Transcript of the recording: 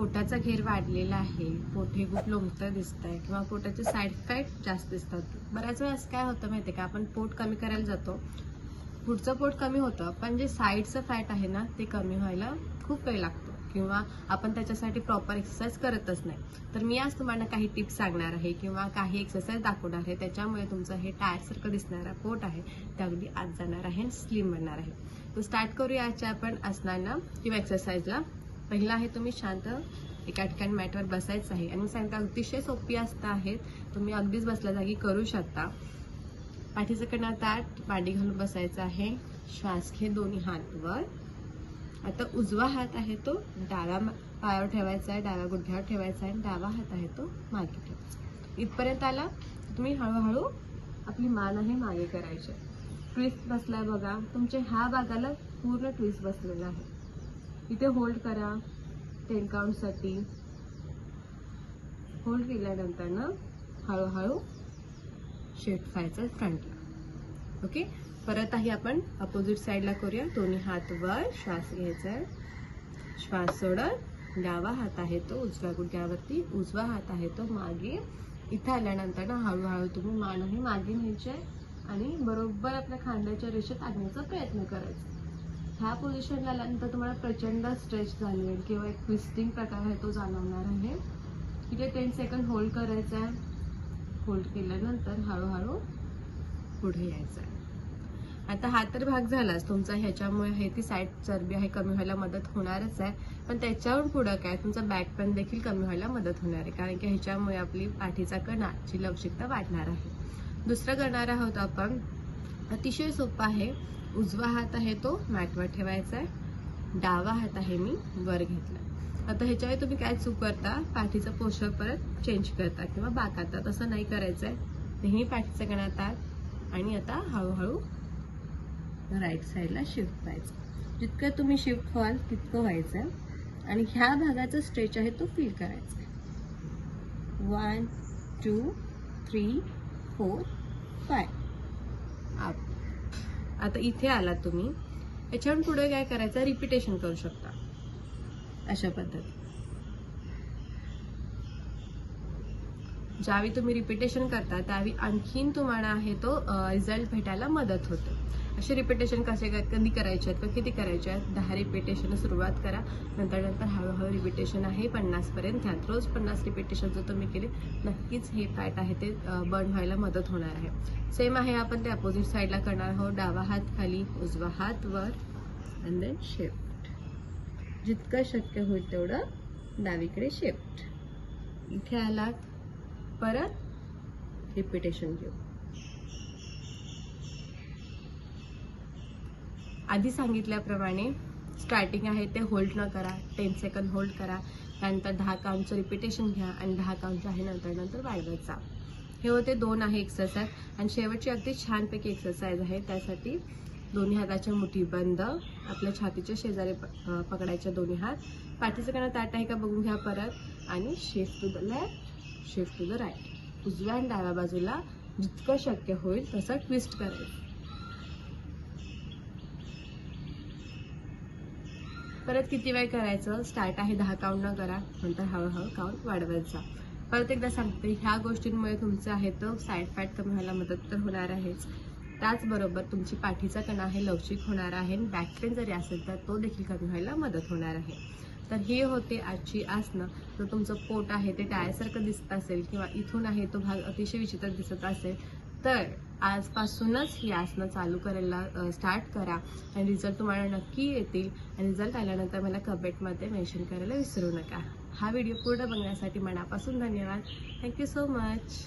पोटाचा घेर वाढलेला आहे. पोट हे खूप लोंबतं दिसत आहे किंवा पोटाचे साईड इफेक्ट जास्त दिसतात. बऱ्याच वेळेस काय होतं माहिती आहे का? आपण पोट कमी करायला जातो. पुढचं पोट कमी होतं पण जे साईडचं फॅट आहे ना ते कमी व्हायला खूप वेळ लागतो. किंवा आपण त्याच्यासाठी प्रॉपर एक्सरसाइज करतच नाही. तर मी आज तुम्हाला काही टिप्स सांगणार आहे किंवा काही एक्सरसाइज दाखवणार आहे. त्याच्यामुळे तुमचं हे टायरसारखं दिसणारा पोट आहे ते अगदी आज जाणार आहे आणि स्लिम बनणार आहे. तर स्टार्ट करूया आजच्या आपण आसनांना किंवा एक्सरसाइजला पहिला आहे तुम्ही शांत एका ठिकाणी मॅटवर बसायचं आहे. आणि मी सांगता अतिशय सोपी असता आहेत तुम्ही अगदीच बसल्या जागी करू शकता. पाठीचं कणा ताट पाणी घालून बसायचं आहे. श्वास घे दोन्ही हात वर आता उजवा हात आहे तो डाव्या मा- पायावर ठेवायचा आहे डाव्या गुडघ्यावर ठेवायचा आहे आणि डावा हात आहे तो मागे ठेवायचा. इथपर्यंत आला तुम्ही हळूहळू आपली मान आहे मागे करायची. ट्विस्ट बसलाय बघा. तुमच्या ह्या भागाला पूर्ण ट्विस्ट बसलेला आहे. इथे होल्ड करा टेन काउंटसाठी होल्ड केल्यानंतर ना हळूहळू शिफ्ट व्हायचं फ्रंटला ओके परत आहे आपण अपोजिट साईडला करूया. दोन्ही हात वर श्वास घ्यायचा आहे. श्वास सोडत डावा हात आहे तो उजव्या गुडघ्यावरती उजवा हात आहे तो मागे. इथं आल्यानंतर ना हळूहळू तुम्ही मान हे मागे न्यायचे आणि बरोबर आपल्या खांद्याच्या रेषेत आणण्याचा प्रयत्न करायचा. ह्या पोझिशनला आल्यानंतर तुम्हाला प्रचंड स्ट्रेच जाणवेल किंवा एक ट्विस्टिंग प्रकार आहे तो जाणवणार आहे. तिथे टेन सेकंड होल्ड करायचा आहे. होल्ड केल्यानंतर हळूहळू पुढे यायचं आहे. आता हा तर भाग झालाच. तुमचा ह्याच्यामुळे हे ती साईड चरबी आहे कमी व्हायला मदत होणारच आहे. पण त्याच्यावर पुढं काय? तुमचा बॅक पेन देखील कमी व्हायला मदत होणार आहे. कारण की ह्याच्यामुळे आपली पाठीचा कणाची लवचिकता वाढणार आहे. दुसरं करणार आहोत आपण अतिशय सोपं आहे. उजवा हात आहे तो मॅटवर ठेवायचा आहे. डावा हात आहे मी वर घेतला आता ह्याच्यावर तुम्ही काय चूक करता? पाठीचा पोषक परत चेंज करता किंवा बाकाता असं नाही करायचं आहे नेहमी पाठीचं कणातात आणि आता हळूहळू राईट साईडला शिफ्ट व्हायचं जितकं तुम्ही शिफ्ट व्हाल तितकं व्हायचं आहे आणि ह्या भागाचा स्ट्रेच आहे तो फील करायचा आहे. One two three four five आता इथे आलात तुम्ही. याच्यावर पुढे काय करायचं? रिपिटेशन करू शकता. अशा पद्धती ज्यावेळी तुम्ही रिपिटेशन करता त्यावेळी आणखीन तुम्हाला आहे तो रिझल्ट भेटायला मदत होते. असे रिपिटेशन कसे कधी करायचे आहेत? किंवा किती करायचे आहेत? दहा रिपिटेशन सुरुवात करा. नंतर नंतर हळूहळू रिपिटेशन आहे. पन्नासपर्यंत घ्या. रोज पन्नास रिपिटेशन जर तुम्ही केले नक्कीच हे फॅट आहे ते बर्न व्हायला मदत होणार आहे. सेम आहे आपण ते अपोजिट साईडला करणार आहोत. डावा हात खाली उजवा हात वर अँड देन शिफ्ट जितकं शक्य होईल तेवढं डावीकडे शिफ्ट इथे आलात परत रिपिटेशन घेऊ. आधी सांगितल्याप्रमाणे स्टार्टिंग आहे ते होल्ड न करा. टेन सेकंद होल्ड करा. त्यानंतर दहा काउंटचं रिपिटेशन घ्या आणि दहा काउंट आहे नंतर नंतर वाढवत जा. हे होते दोन आहे एक्सरसाइज आणि शेवटची अगदी छानपैकी एक्सरसाइज आहे. त्यासाठी दोन्ही हाताच्या मुठी बंद. आपल्या छातीच्या शेजारी प- पकडायच्या दोन्ही हात. पाठीचं कारण ताट आहे का बघून घ्या परत. आणि shift to the left shift to the right उजव्या आणि डाव्या बाजूला जितकं शक्य होईल तसं ट्विस्ट करायचं. परत किती वेळ करायचं? स्टार्ट आहे दहा काउंट न करा. नंतर हळूहळू काउंट वाढवत जा. परत एकदा सांगते ह्या गोष्टींमुळे तुमचं आहे तर साईड फॅट कमी व्हायला मदत तर होणार आहेच. त्याचबरोबर तुमची पाठीचा कणा आहे लवचिक होणार आहे आणि बॅक पेन जरी असेल तर तो देखील कमी व्हायला मदत होणार आहे. तर हे होते आजची आसनं. जर तुमचं पोट आहे ते टायरसारखं दिसत असेल किंवा इथून आहे तो भाग अतिशय विचित्र दिसत असेल तर आजपासूनच ही आसनं चालू करायला स्टार्ट करा. आणि रिझल्ट तुम्हाला नक्की येतील. आणि रिझल्ट आल्यानंतर मला कमेंटमध्ये मेन्शन करायला विसरू नका. हा व्हिडिओ पूर्ण बघण्यासाठी मनापासून धन्यवाद. Thank you so much